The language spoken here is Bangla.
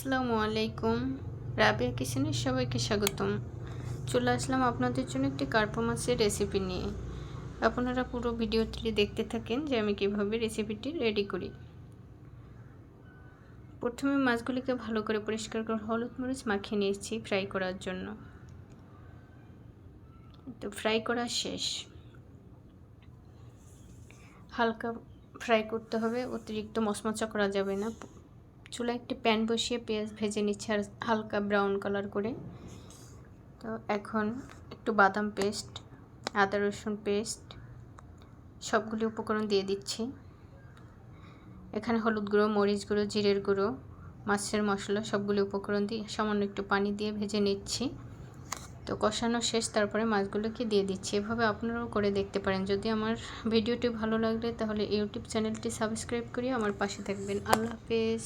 আসসালামু আলাইকুম। রাবিয়া কিচেনের সবাইকে স্বাগতম। চলে আসলাম আপনাদের জন্য একটি কার্পো মাছের রেসিপি নিয়ে। আপনারা পুরো ভিডিওটি দেখতে থাকেন যে আমি কীভাবে রেসিপিটি রেডি করি। প্রথমে মাছগুলিকে ভালো করে পরিষ্কার করে হলুদ মরিচ মাখিয়ে নিয়েছি ফ্রাই করার জন্য। তো ফ্রাই করা শেষ। হালকা ফ্রাই করতে হবে, অতিরিক্ত মশমচা করা যাবে না। চুলা একটি প্যান বসিয়ে পেঁয়াজ ভেজে নিচ্ছে আর হালকা ব্রাউন কালার করে। তো এখন একটু বাদাম পেস্ট, আদা রসুন পেস্ট, সবগুলি উপকরণ দিয়ে দিচ্ছি। এখানে হলুদ গুঁড়ো, মরিচ গুঁড়ো, জিরের গুঁড়ো, মাছের মশলা, সবগুলি উপকরণ দিয়ে সামান্য একটু পানি দিয়ে ভেজে নিচ্ছি। তো কষানো শেষ, তারপরে মাছগুলোকে দিয়ে দিচ্ছি। এভাবে আপনারাও করে দেখতে পারেন। যদি আমার ভিডিওটি ভালো লাগলে তাহলে ইউটিউব চ্যানেলটি সাবস্ক্রাইব করিয়ে আমার পাশে থাকবেন। আল্লাহ হাফেজ।